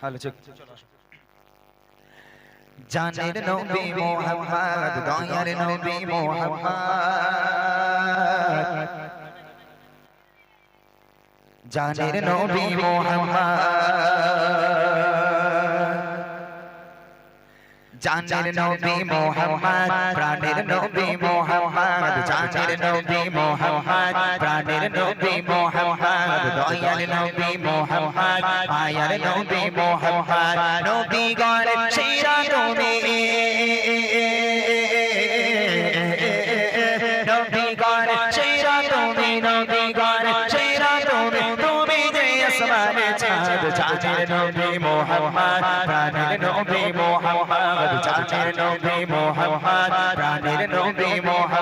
Hello check জানের নবী মোহাম্মদ দয়ার নবী মোহাম্মদ। জানের নবী মোহাম্মদ। জানের নবী মোহাম্মদ প্রাণের নবী মোহাম্মদ জানের নবী মোহাম্মদ প্রাণের নবী মোহাম্মদ। দয়ার নবী মায়ার নবী মোহাম্মদ নবী গণ সেরা তুমি নবী গণ সেরা তুমি নবী গণ সেরা তুমি তুমি যে আসমানে চাঁদ চাঁদের নবী মোহাম্মদ প্রাণের নবী মোহাম্মদ চাঁদের নবী মোহাম্মদ প্রাণের নবী মোহাম্মদ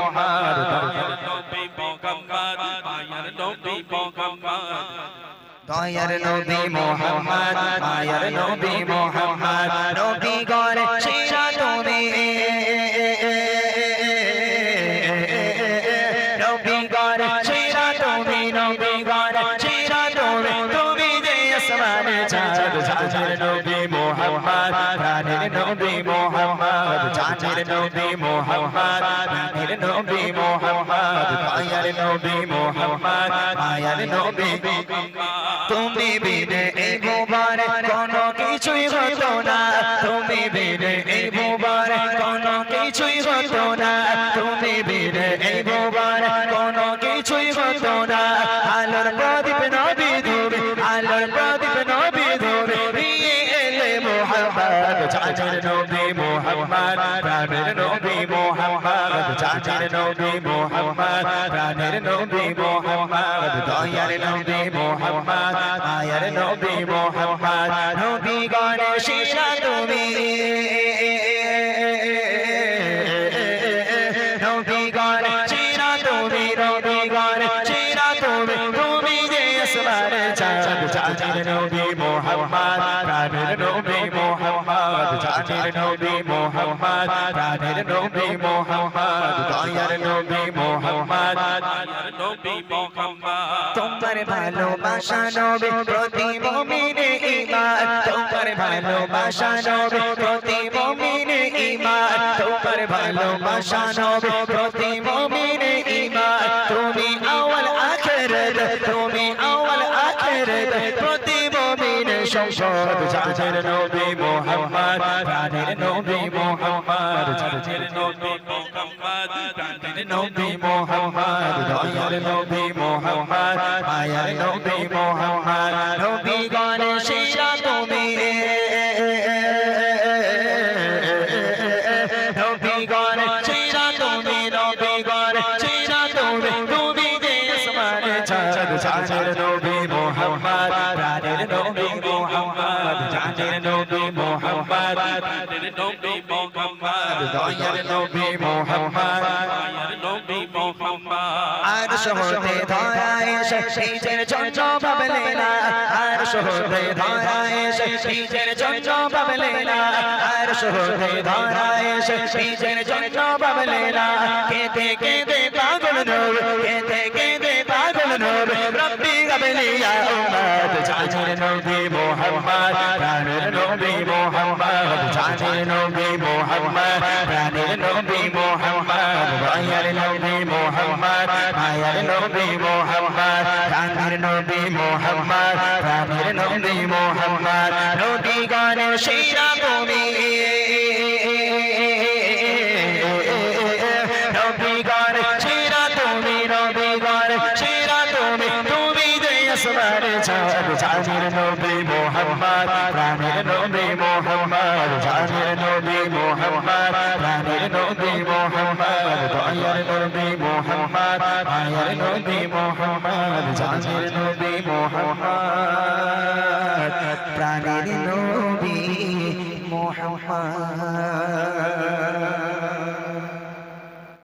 দয়ার নবী মোহাম্মদ, মায়ার নবী মোহাম্মদ নবী গণ সেরা তুমি। নবী গণ সেরা তুমি নবী গণ সেরা তুমি। তুমি যে আসমানে চাঁদ, চাঁদের নবী মোহাম্মদ, প্রাণের নবী মোহাম্মদ চাঁদের নবী মোহাম্মদ প্রাণের নবী মোহাম্মদ দয়ার নবী মোহাম্মদ মায়ার নবী তুমি বিনে এই মুবারক কোনো কিছুই হতো না। তুমি বিনে এই মুবারক কোনো কিছুই হতো না। তুমি বিনে এই মুবারক কোনো কিছুই হতো না। আলোর প্রদীপ নবী ধুবে, আলোর প্রদীপ নবী নিয়ে এলে মোহাম্মদ। চাচের নবী মোহাম্মদ প্রাণের নবী মোহাম্মদ চাচের নবী মোহাম্মদ প্রাণের নবী মোহাম্মদ দয়ার নবী মোহাম্মদ মায়ার নবী মোহাম্মদ নবী গণেশা নবী মোহাম্মদ প্রাণের নবী মোহাম্মদ, দয়ার নবী মোহাম্মদ তোমার ভালোবাসা নবে, প্রতি মমিনে ইমান তোমার ভালোবাসা নবে, প্রতি মমিনে ইমান তোমার ভালোবাসা নবে, প্রতি মমিনে ইমান তুমি আওয়াল আখিরাত, তুমি আওয়াল আখিরাত, প্রতি সম্পদ জানের নবী মোহাম্মদ প্রাণের নবী মোহাম্মদ জানের নবী নবী মোহাম্মদ দয়ার নবী মোহাম্মদ মায়ার নবী মোহাম্মদ নবী গণেশা তুমি নবী গণেশা তুমি নবী গণেশা তুমি তুমি যে আসমানে চাঁদ চাঁদের নবী দয়ার নবী মোহাম্মদ আর শহরে ধরা এসে নিজের জন্য ভাবলে না আর শহরে ধরা এসে নিজের জন্য ভাবলে না আর শহরে ধরা এসে নিজের জন্য ভাবলে না কেঁদে কেঁদে পাগল নব কেঁদে কেঁদে পাগল নব রব্বি গাবলিয়া উম্মত জানের নবী মোহাম্মদ প্রাণের নবী মোহাম্মদ জানের নবী মোহাম্মদ নবী দয়ার নবী মোহাম্মদ, মায়ার নবী মোহাম্মদ প্রাণের নবী মোহাম্মদ প্রাণের নবী মোহাম্মদ নবী গানে শিরা তুমি নবী গানে শিরা তুমি নবী গানে শিরা তুমি তুমি যে আসমানে চাঁদ চাঁদের নবী মোহাম্মদ প্রাণের নবী প্রাণের নবী মোহাম্মদ